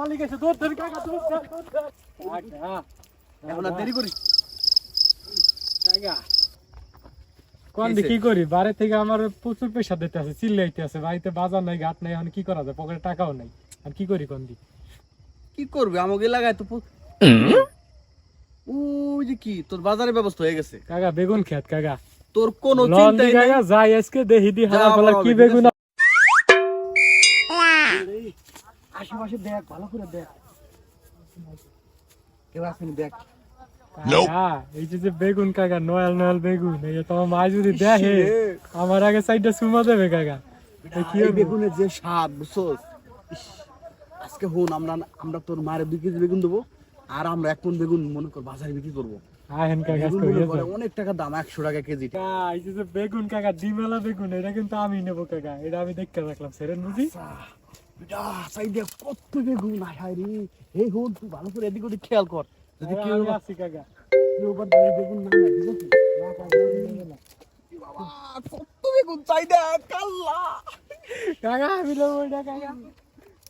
মালিক এসে দৌড় ধরে কাকা দৌড় ধর, কাকা, এখন আর দেরি করি কাকা। কোন কি করি? বাড়ি থেকে আমার প্রচুর পয়সা দিতে আছে চিল্লাইতে আছে বাড়িতে বাজার নাই ঘাট নাই এখন কি করা যায়? পকেটে টাকাও নাই। আর কি করি কোন কি করবে? আমাকে লাগায় তো ওই যে কি তোর বাজারের ব্যবস্থা হয়ে গেছে। কাকা বেগুন খেত কাকা। তোর কোনো লন চিন্তাই নাই। কাকা যাই আজকে দেখি দি হালা কি বেগুন আশেপাশে দেখ ভালো করে দেখ। কেউ আসেনি দেখ। এই যে যে বেগুন কাকা নয়াল নয়াল বেগুন এই তোমার মা যদি দেখে আমার আগে সাইডটা সুমা দেবে কাকা। কি বেগুনের যে স্বাদ বুঝছোস? আজকে হন আমরা আমরা তোর মায়ের দুই কেজি বেগুন দেবো আর আমরা এক মন বেগুন মনে কর বাজারে বিক্রি করব। অনেক টাকা দাম একশো টাকা কেজি। বেগুন কাকা ডিমেলা বেগুন এটা কিন্তু আমি নেব কাকা। এটা আমি দেখতে রাখলাম সেরেন বুঝি? বেটা সাইডে কত বেগুন আয় হায় রে। এই হন তুই ভালো করে এদিক ওদিক খেয়াল কর। যদি কেউ আমি আছি কাকা। কেউ আবার এই বেগুন না নেয়, ঠিক আছে? বাবা, কত বেগুন চাই দেখ কাল্লা। কাকা আমি নেব এটা কাকা।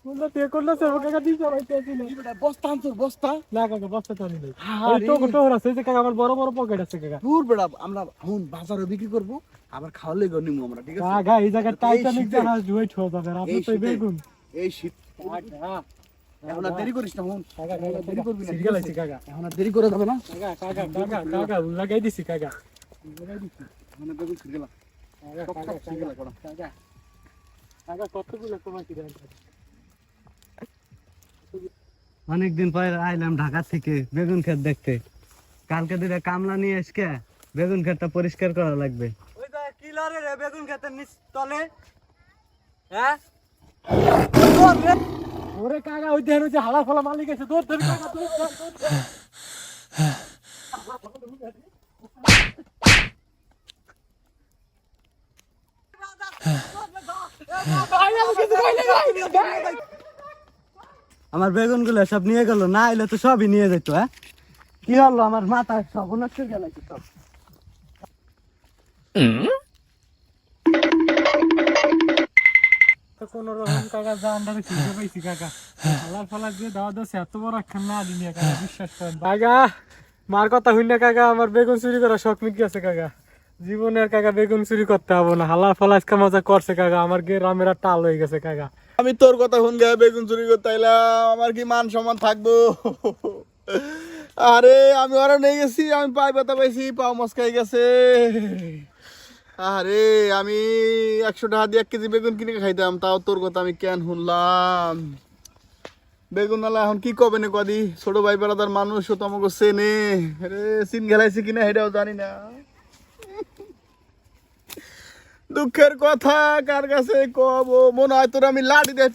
বলল তে করল সে কাকা দিতে পারতে ছিল বস্তা আনছোস বস্তা? না কাকা বস্তা তো আমি নেই। আরে। ওই টোক টোর আছে কাকা আমার বড় বড় পকেট আছে কাকা। দূর বেড়া আমরা বাজারে বিক্রি করব আবার খাওয়ালে নিমু আমরা ঠিক আছে? কাকা এই জায়গায় টাইটানিক জাহাজ ওয়েট হয়ে যাবে আপনি তো বেগুন। এই শীত এখন আর দেরি করিস না হন দেরি করবি না ঠিক আছে? কাকা। এখন আর দেরি করে যাবে না? কাকা কাকা কাকা কাকা লাগাই দিছি কাকা। লাগাই দিছি। কাকা। কাকা কাকা কতগুলো তোমার কি দেন অনেকদিন পর আইলাম ঢাকা থেকে বেগুন ক্ষেত দেখতে। কালকে দুটা কামলা নিয়ে এসকে বেগুন ক্ষেতটা পরিষ্কার করা লাগবে। ওই তো কি লরে রে বেগুন ক্ষেতের নিচ তলে। হ্যাঁ? ওরে কাকা ওই দেহের ওই যে হালা ফলা মালিক এসে দৌড় ধরে কাকা। আমার বেগুনগুলো সব নিয়ে গেল না এলে তো সবই নিয়ে যেত হ্যাঁ? কি হলো আমার মাথা সব নষ্ট গেল সব তো কোনো রকম কাকা যা আন্ডারে খুঁজে পাইছি কাকা। হালার ফালার দিয়ে দাওয়া দাও এত বড় একখান না দিনি কাকা বিশ্বাস করেন। কাকা মার কথা হইনা কাকা আমার বেগুন চুরি করা শখ মিট গেছে কাকা। জীবনের কাকা বেগুন চুরি করতে হবে না। হালা মজা করছে কাকা আমার গ্রামের টাল হয়ে গেছে কাকা। আমি তোর কথা শুন বেগুন চুরি করতে আইলাম আমার কি মান সম্মান থাকব? আরে আমি ওরা নিয়ে গেছি আমি পায়ে ব্যথা পাইছি পাও মস্কাই গেছে। আরে, আমি একশো টাকা দিয়ে এক কেজি বেগুন কিনে খাইতাম, তাও তোর কথা আমি কেন শুনলাম? বেগুন নালা এখন কি কবে নে কদি? ছোট ভাই বেড়াদার মানুষ তো আমাকে চেনে। রে সিন গেলাইছি কিনা সেটাও জানি না। দুঃখের কথা কার কাছে কব? মনে হয় তোর আমি লাঠি দিয়ে